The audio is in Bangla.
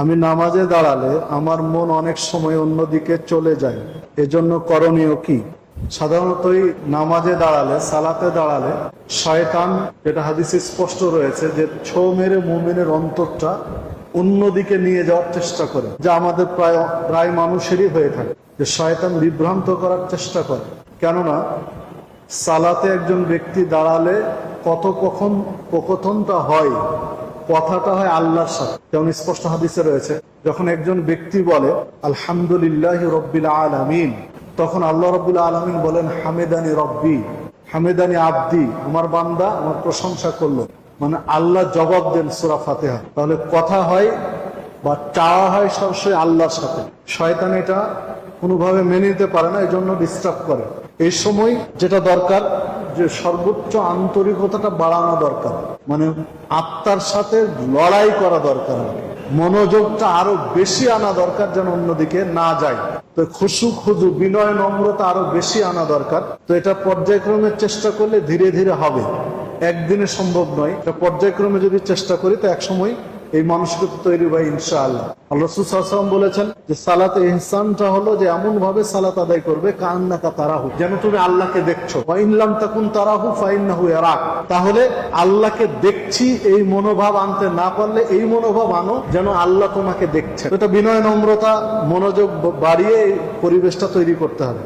আমি নামাজে দাঁড়ালে আমার মন অনেক সময় অন্যদিকে চলে যায়। এজন্য করণীয় কি? সাধারণতই নামাজে দাঁড়ালে, সালাতে দাঁড়ালে শয়তান, যেটা হাদিসে স্পষ্ট রয়েছে, যে ছো মেরে মুমিনের অন্তরটা অন্যদিকে নিয়ে যাওয়ার চেষ্টা করে, যা আমাদের প্রায় প্রায় মানুষেরই হয়ে থাকে, যে শয়তান বিভ্রান্ত করার চেষ্টা করে। কেননা, সালাতে একজন ব্যক্তি দাঁড়ালে কত কখন প্রকথনটা হয় কথাটা হয় আল্লাহর সাথে। যেমন স্পষ্ট হাদিসে রয়েছে, যখন একজন ব্যক্তি বলে, আলহামদুলিল্লাহ রব্বিল আলামিন তখন আল্লাহ রব্বুল আলামিন বলেন, হামেদানি রব্বি হামেদানি আব্দি আমার বান্দা আমার প্রশংসা করল মানে আল্লাহ জবাব দেন সুরা ফাতেহা। তাহলে কথা হয় বা চাওয়া হয় সবসময় আল্লাহর সাথে। শয়তান এটা কোনোভাবে মেনে নিতে পারে না এই জন্য ডিস্টার্ব করে। এই সময় যেটা দরকার, যে সর্বোচ্চ আন্তরিকতাটা বাড়ানো দরকার। মানে আত্মার সাথে লড়াই করা দরকার মনোযোগটা আরও বেশি আনা দরকার যেন অন্যদিকে না যায়। তো খুশু খুজু বিনয় নম্রতা আরও বেশি আনা দরকার। তো এটা পর্যায়ক্রমে চেষ্টা করলে ধীরে ধীরে হবে। একদিনে সম্ভব নয়। এটা পর্যায়ক্রমে যদি চেষ্টা করি, তো একসময় এই মানসিকতা তৈরি হয় ইনশাআল্লাহ। আল্লাহ রসুলাম বলেছেন যে সালাতে ইহসানটা হলো যে এমন ভাবে সালাত আদায় করবে, কান্নাকা তারাহু, যেন তুমি আল্লাহকে দেখছ। ইনলাম তাকুন তারাহু ফাইন্নাহু ইয়ারাক। তাহলে আল্লাহকে দেখছি, এই মনোভাব আনতে না পারলে এই মনোভাব আনো, যেন আল্লাহ তোমাকে দেখছে। এটা বিনয় নম্রতা মনোযোগ বাড়িয়ে পরিবেশটা তৈরি করতে হবে।